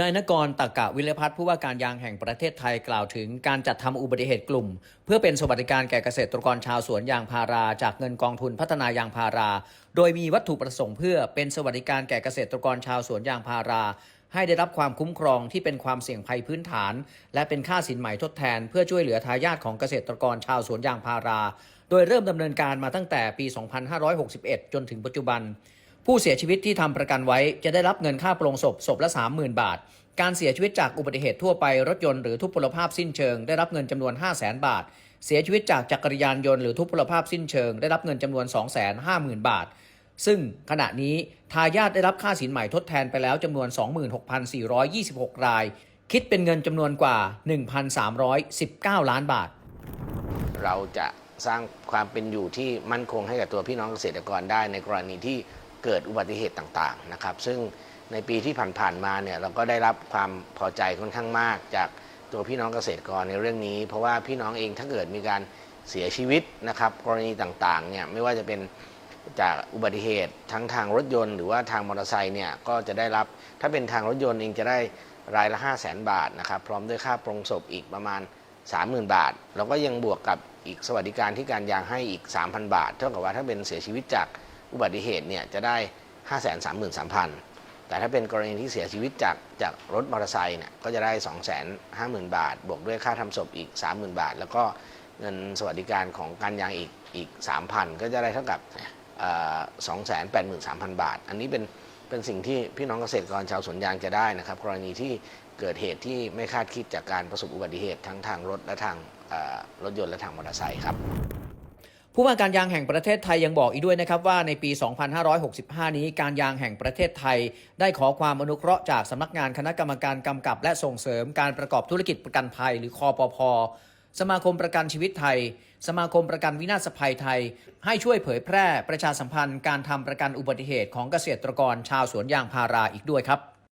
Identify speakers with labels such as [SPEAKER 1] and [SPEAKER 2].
[SPEAKER 1] นายนกรตักะวิรพัฒน์ผู้ว่าการยางแห่งประเทศไทยกล่าวถึงการจัดทำอุบัติเหตุกลุ่ม เพื่อเป็นสวัสดิการแก่เกษตรกรชาวสวนยางพาราจากเงินกองทุนพัฒนายางพารา โดยมีวัตถุประสงค์เพื่อเป็นสวัสดิการแก่เกษตรกรชาวสวนยางพารา ให้ได้รับความคุ้มครองที่เป็นความเสี่ยงภัยพื้นฐาน และเป็นค่าสินไหม่ทดแทน เพื่อช่วยเหลือทายาทของเกษตรกรชาวสวนยางพารา โดยเริ่มดำเนินการมาตั้งแต่ปี 2561 จนถึงปัจจุบัน ผู้เสียชีวิตที่ทำประกันไว้จะได้รับเงินค่าปลงศพศพละ 30,000 บาท การเสียชีวิตจากอุบัติเหตุทั่วไปรถยนต์หรือทุพพลภาพสิ้นเชิงได้รับเงินจำนวน 5 0 0 0 0 0 บาท เสียชีวิตจากจักรยานยนต์หรือทุพพลภาพสิ้นเชิงได้รับเงินจำนวน 250,000 บาท ซึ่งขณะนี้ทายาทได้รับค่าสินใหม่ทดแทนไปแล้วจำนวน 26,426 ราย คิดเป็นเงินจำนวนกว่า 1,319 ล้านบาท
[SPEAKER 2] เราจะสร้างความเป็นอยู่ที่มั่นคงให้กับตัวพี่น้องเกษตรกรได้ในกรณีที่ เกิดอุบัติเหตุต่างๆนะครับ ซึ่งในปีที่ผ่านๆมาเนี่ยเราก็ได้รับความพอใจค่อนข้างมาก จากตัวพี่น้องเกษตรกรในเรื่องนี้ เพราะว่าพี่น้องเองถ้าเกิดมีการเสียชีวิตนะครับ กรณีต่างๆเนี่ยไม่ว่าจะเป็นจากอุบัติเหตุทั้งทางรถยนต์หรือว่าทางมอเตอร์ไซค์เนี่ยก็จะได้รับถ้าเป็นทางรถยนต์เองจะได้รายละ 5 0 0 0 0 0บาทนะครับ พร้อมด้วยค่าปรงศพอีกประมาณ 30,000 บาท แล้วก็ยังบวกกับอีกสวัสดิการที่การยางให้อีก 3,000 บาท เท่ากับว่าถ้าเป็นเสียชีวิตจาก อุบัติเหตุเนี่ยจะได้ 533,000 แต่ถ้าเป็นกรณีที่เสียชีวิตจากจากรถมอเตอร์ไซค์เนี่ยก็จะได้ 250,000 บาท บวกด้วยค่าทำศพอีก 30,000 บาท แล้วก็เงินสวัสดิการของการยางอีกอีก 3,000 ก็จะได้เท่ากับ 283,000 บาท อันนี้เป็นเป็นสิ่งที่พี่น้องเกษตรกรชาวสวนยางจะได้นะครับ กรณีที่เกิดเหตุที่ไม่คาดคิดจากการประสบอุบัติเหตุทั้งทางรถและทางรถยนต์และทางมอเตอร์ไซค์ครับ
[SPEAKER 1] ผู้ว่าการยางแห่งประเทศไทยยังบอกอีกด้วยนะครับว่าในปี 2565 นี้การยางแห่งประเทศไทย ได้ขอความอนุเคราะห์จากสำนักงานคณะกรรมการกำกับ และส่งเสริมการประกอบธุรกิจประกันภัย หรือคอปพสมาคมประกันชีวิตไทย สมาคมประกันวินาศภัยไทย ให้ช่วยเผยแพร่ประชาสัมพันธ์การทำประกันอุบัติเหตุของเกษตรกรชาวสวนยางพาราอีกด้วยครับ